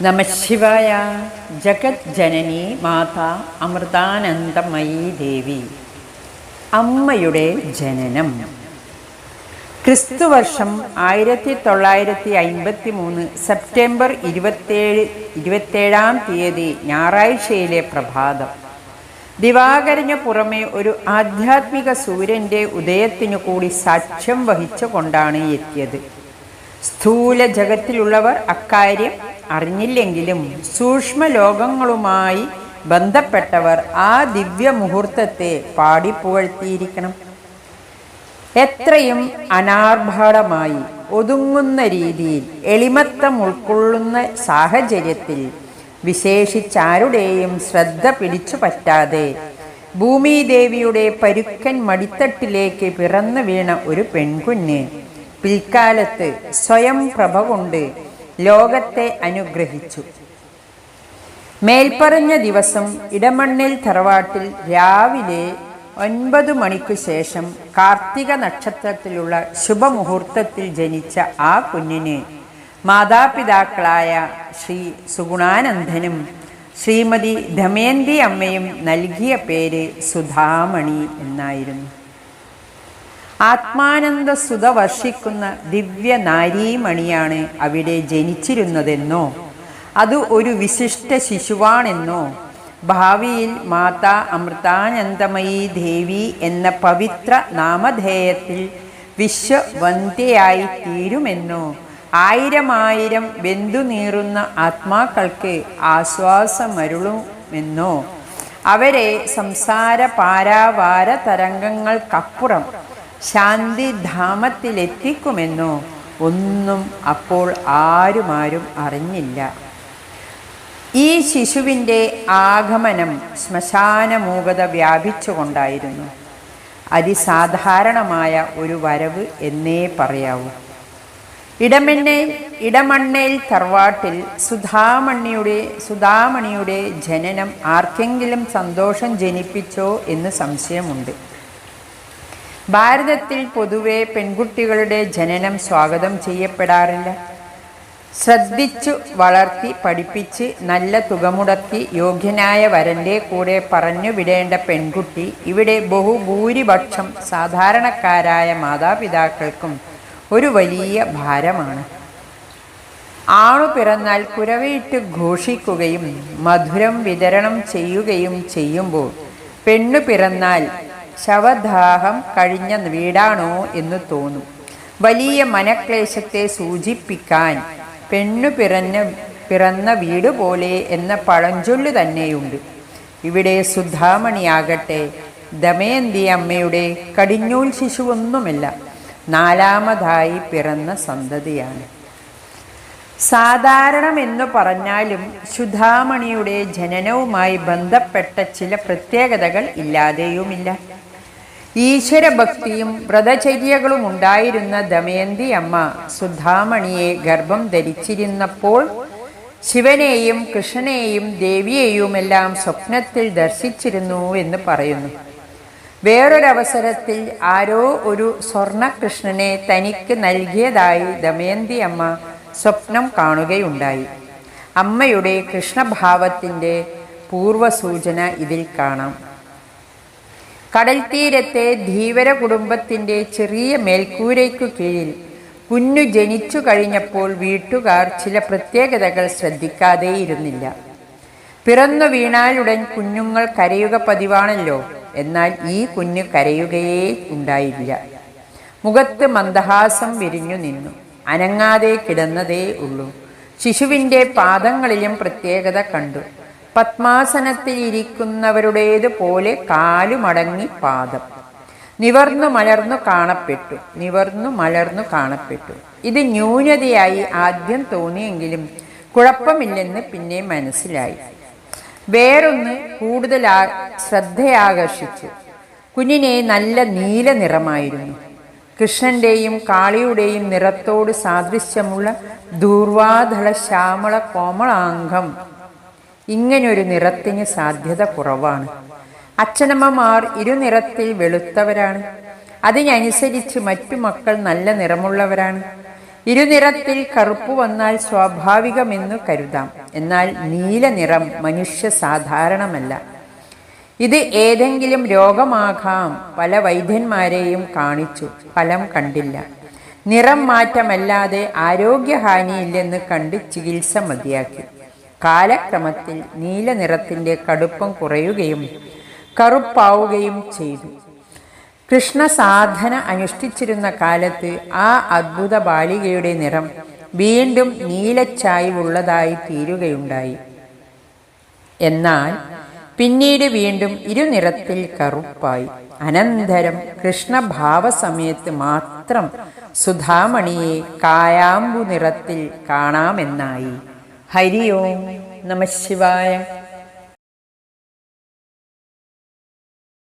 നമശിവായ ജഗത് ജനനി മാതാ അമൃതാനന്ദമയി ദേവി. അമ്മയുടെ ജനനം. ക്രിസ്തുവർഷം ആയിരത്തി തൊള്ളായിരത്തി അൻപത്തി മൂന്ന് സെപ്റ്റംബർ ഇരുപത്തേഴ് ഇരുപത്തേഴാം തീയതി ഞായറാഴ്ചയിലെ പ്രഭാതം. ദിവാകരന് പുറമെ ഒരു ആധ്യാത്മിക സൂര്യന്റെ ഉദയത്തിനു കൂടി സാക്ഷ്യം വഹിച്ചുകൊണ്ടാണ് എത്തിയത്. സ്ഥൂല ജഗത്തിലുള്ളവർ അക്കാര്യം അറിഞ്ഞില്ലെങ്കിലും സൂക്ഷ്മ ലോകങ്ങളുമായി ബന്ധപ്പെട്ടവർ ആ ദിവ്യ മുഹൂർത്തത്തെ പാടിപ്പുകഴ്ത്തിയിരിക്കണം. എത്രയും അനാർഭാടമായി ഒതുങ്ങുന്ന രീതിയിൽ എളിമത്തം ഉൾക്കൊള്ളുന്ന സാഹചര്യത്തിൽ വിശേഷിച്ചാരുടെയും ശ്രദ്ധ പിടിച്ചു പറ്റാതെ ഭൂമിദേവിയുടെ പരുക്കൻ മടിത്തട്ടിലേക്ക് പിറന്നു വീണ ഒരു പെൺകുഞ്ഞ് പിൽക്കാലത്ത് സ്വയം പ്രഭ കൊണ്ട് ലോകത്തെ അനുഗ്രഹിച്ചു. മേൽപ്പറഞ്ഞ ദിവസം ഇടമണ്ണിൽ തറവാട്ടിൽ രാവിലെ ഒൻപത് മണിക്കു ശേഷം കാർത്തിക നക്ഷത്രത്തിലുള്ള ശുഭമുഹൂർത്തത്തിൽ ജനിച്ച ആ കുഞ്ഞിന് മാതാപിതാക്കളായ ശ്രീ സുഗുണാനന്ദനും ശ്രീമതി ധമയന്തി അമ്മയും നൽകിയ പേര് സുധാമണി എന്നായിരുന്നു. ആത്മാനന്ദ സുത വർഷിക്കുന്ന ദിവ്യ നാരീമണിയാണ് അവിടെ ജനിച്ചിരുന്നതെന്നോ അത് ഒരു വിശിഷ്ട ശിശുവാണെന്നോ ഭാവിയിൽ മാതാ അമൃതാനന്ദമയി ദേവി എന്ന പവിത്ര നാമധേയത്തിൽ വിശ്വവന്ധ്യയായി തീരുമെന്നോ ആയിരമായിരം ബന്ധുനീറുന്ന ആത്മാക്കൾക്ക് ആശ്വാസമരുളുമെന്നോ അവരെ സംസാര പാരാവാര തരംഗങ്ങൾക്കപ്പുറം ശാന്തിധാമത്തിലെത്തിക്കുമെന്നോ ഒന്നും അപ്പോൾ ആരുമാരും അറിഞ്ഞില്ല. ഈ ശിശുവിന്റെ ആഗമനം ശ്മശാനമൂകത വ്യാപിച്ചുകൊണ്ടായിരുന്നു. അതിസാധാരണമായ ഒരു വരവ് എന്നേ പറയാവൂ. ഇടമണ്ണയിൽ ഇടമണ്ണയിൽ തറവാട്ടിൽ സുധാമണിയുടെ സുധാമണിയുടെ ജനനം ആർക്കെങ്കിലും സന്തോഷം ജനിപ്പിച്ചോ എന്ന് സംശയമുണ്ട്. ഭാരതത്തിൽ പൊതുവെ പെൺകുട്ടികളുടെ ജനനം സ്വാഗതം ചെയ്യപ്പെടാറില്ല. ശ്രദ്ധിച്ചു വളർത്തി പഠിപ്പിച്ച് നല്ല തുക മുടക്കി യോഗ്യനായ വരന്റെ കൂടെ പറഞ്ഞു വിടേണ്ട പെൺകുട്ടി ഇവിടെ ബഹുഭൂരിപക്ഷം സാധാരണക്കാരായ മാതാപിതാക്കൾക്കും ഒരു വലിയ ഭാരമാണ്. ആണു പിറന്നാൽ കുരവയിട്ട് ഘോഷിക്കുകയും മധുരം വിതരണം ചെയ്യുകയും ചെയ്യുമ്പോൾ പെണ്ണു പിറന്നാൽ ശവദാഹം കഴിഞ്ഞ വീടാണോ എന്ന് തോന്നും. വലിയ മനക്ലേശത്തെ സൂചിപ്പിക്കാൻ പെണ്ണു പിറഞ്ഞ പിറന്ന വീട് പോലെ എന്ന പഴഞ്ചൊല്ല് തന്നെയുണ്ട്. ഇവിടെ സുധാമണിയാകട്ടെ ദമയന്തി അമ്മയുടെ കടിഞ്ഞൂൽ ശിശുവൊന്നുമല്ല നാലാമതായി പിറന്ന സന്തതിയാണ്. സാധാരണമെന്നു പറഞ്ഞാലും സുധാമണിയുടെ ജനനവുമായി ബന്ധപ്പെട്ട ചില പ്രത്യേകതകൾ ഇല്ലാതെയുമില്ല. ഈശ്വരഭക്തിയും വ്രതചര്യകളും ഉണ്ടായിരുന്ന ദമയന്തി അമ്മ സുധാമണിയെ ഗർഭം ധരിച്ചിരുന്നപ്പോൾ ശിവനെയും കൃഷ്ണനെയും ദേവിയെയുമെല്ലാം സ്വപ്നത്തിൽ ദർശിച്ചിരുന്നു എന്ന് പറയുന്നു. വേറൊരവസരത്തിൽ ആരോ ഒരു സ്വർണകൃഷ്ണനെ തനിക്ക് നൽകിയതായി ദമയന്തി അമ്മ സ്വപ്നം കാണുകയുണ്ടായി. അമ്മയുടെ കൃഷ്ണഭാവത്തിന്റെ പൂർവസൂചന ഇതിൽ കാണാം. കടൽ തീരത്തെ ധീവര കുടുംബത്തിന്റെ ചെറിയ മേൽക്കൂരയ്ക്കു കീഴിൽ കുഞ്ഞു ജനിച്ചു കഴിഞ്ഞപ്പോൾ വീട്ടുകാർ ചില പ്രത്യേകതകൾ ശ്രദ്ധിക്കാതെയിരുന്നില്ല. പിറന്നു വീണാലുടൻ കുഞ്ഞുങ്ങൾ കരയുക പതിവാണല്ലോ എന്നാൽ ഈ കുഞ്ഞു കരയുകയേ ഉണ്ടായില്ല. മുഖത്ത് മന്ദഹാസം വിരിഞ്ഞു നിന്നു. അനങ്ങാതെ കിടന്നതേ ഉള്ളൂ. ശിശുവിന്റെ പാദങ്ങളിലും പ്രത്യേകത കണ്ടു. പത്മാസനത്തിൽ ഇരിക്കുന്നവരുടേത് പോലെ കാലുമടങ്ങി പാദം. നിവർന്നു മലർന്നു കാണപ്പെട്ടു. നിവർന്നു മലർന്നു കാണപ്പെട്ടു. ഇത് ന്യൂനതയായി ആദ്യം തോന്നിയെങ്കിലും കുഴപ്പമില്ലെന്ന് പിന്നെ മനസ്സിലായി. വേറൊന്ന് കൂടുതൽ ശ്രദ്ധയാകർഷിച്ചു. കുഞ്ഞിനെ നല്ല നീല നിറമായിരുന്നു. കൃഷ്ണന്റെയും കാളിയുടെയും നിറത്തോട് സാദൃശ്യമുള്ള ദൂർവാധള ശ്യാമള കോമളാംഗം ഇങ്ങനൊരു നിറത്തിന് സാധ്യത കുറവാണ്. അച്ഛനമ്മമാർ ഇരുനിറത്തിൽ വെളുത്തവരാണ്. അതിനനുസരിച്ച് മറ്റു മക്കൾ നല്ല നിറമുള്ളവരാണ്. ഇരുനിറത്തിൽ കറുപ്പ് വന്നാൽ സ്വാഭാവികമെന്നു കരുതാം. എന്നാൽ നീല നിറം മനുഷ്യ സാധാരണമല്ല. ഇത് ഏതെങ്കിലും രോഗമാകാം പല വൈദ്യന്മാരെയും കാണിച്ചു. ഫലം കണ്ടില്ല. നിറം മാറ്റമല്ലാതെ ആരോഗ്യഹാനിയില്ലെന്ന് കണ്ട് ചികിത്സ മതിയാക്കി. കാലക്രമത്തിൽ നീല നിറത്തിന്റെ കടുപ്പം കുറയുകയും കറുപ്പാവുകയും ചെയ്തു. കൃഷ്ണ സാധന അനുഷ്ഠിച്ചിരുന്ന കാലത്ത് ആ അദ്ഭുത ബാലികയുടെ നിറം വീണ്ടും നീലച്ചായ്വുള്ളതായി തീരുകയുണ്ടായി. എന്നാൽ പിന്നീട് വീണ്ടും ഇരുനിറത്തിൽ കറുപ്പായി. അനന്തരം കൃഷ്ണഭാവസമയത്ത് മാത്രം സുധാമണിയെ കായാമ്പു നിറത്തിൽ കാണാമെന്നായി. ഹരി ഓം നമ ശിവായ.